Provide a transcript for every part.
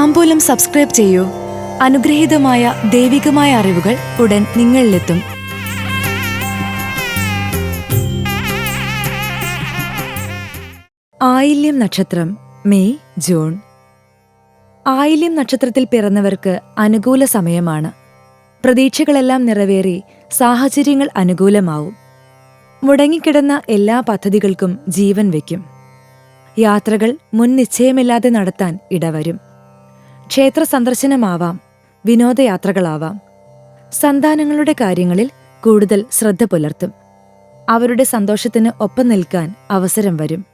താമ്പൂലം subscribe ചെയ്യൂ. അനുഗ്രഹീതമായ ദൈവികമായ അറിവുകൾ ഉടൻ നിങ്ങളിലെത്തും. ആയില്യം നക്ഷത്രം മെയ് ജൂൺ. ആയില്യം നക്ഷത്രത്തിൽ പിറന്നവർക്ക് അനുകൂല സമയമാണ്. പ്രതീക്ഷകളെല്ലാം നിറവേറി സാഹചര്യങ്ങൾ അനുകൂലമാവും. മുടങ്ങിക്കിടന്ന എല്ലാ പദ്ധതികൾക്കും ജീവൻ വയ്ക്കും. യാത്രകൾ മുൻ നിശ്ചയമില്ലാതെ നടത്താൻ ഇടവരും. ക്ഷേത്ര സന്ദർശനമാവാം വിനോദയാത്രകളാവാം. സന്താനങ്ങളുടെ കാര്യങ്ങളിൽ കൂടുതൽ ശ്രദ്ധ പുലർത്തും. അവരുടെ സന്തോഷത്തിന് ഒപ്പം നിൽക്കാൻ അവസരം വരും.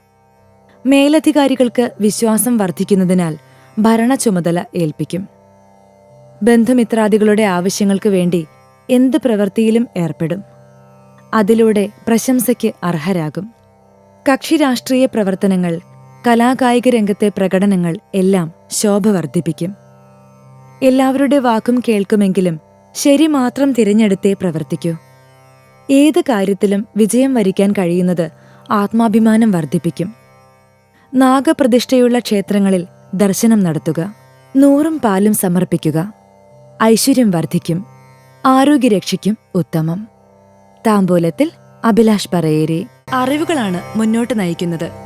മേലധികാരികൾക്ക് വിശ്വാസം വർദ്ധിക്കുന്നതിനാൽ ഭരണ ചുമതല ഏൽപ്പിക്കും. ബന്ധുമിത്രാദികളുടെ ആവശ്യങ്ങൾക്ക് വേണ്ടി എന്ത് പ്രവൃത്തിയിലും ഏർപ്പെടും. അതിലൂടെ പ്രശംസയ്ക്ക് അർഹരാകും. കക്ഷി രാഷ്ട്രീയ പ്രവർത്തനങ്ങൾ കലാകായിക രംഗത്തെ പ്രകടനങ്ങൾ എല്ലാം ശോഭ വർദ്ധിപ്പിക്കും. എല്ലാവരുടെ വാക്കും കേൾക്കുമെങ്കിലും ശരി മാത്രം തിരഞ്ഞെടുത്തേ പ്രവർത്തിക്കൂ. ഏത് കാര്യത്തിലും വിജയം വരിക്കാൻ കഴിയുന്നത് ആത്മാഭിമാനം വർദ്ധിപ്പിക്കും. നാഗപ്രതിഷ്ഠയുള്ള ക്ഷേത്രങ്ങളിൽ ദർശനം നടത്തുക. നൂറും പാലും സമർപ്പിക്കുക. ഐശ്വര്യം വർദ്ധിക്കും. ആരോഗ്യരക്ഷയ്ക്കും ഉത്തമം. താമ്പൂലത്തിൽ അഭിലാഷ് പറയേരി. അറിവുകളാണ് മുന്നോട്ട് നയിക്കുന്നത്.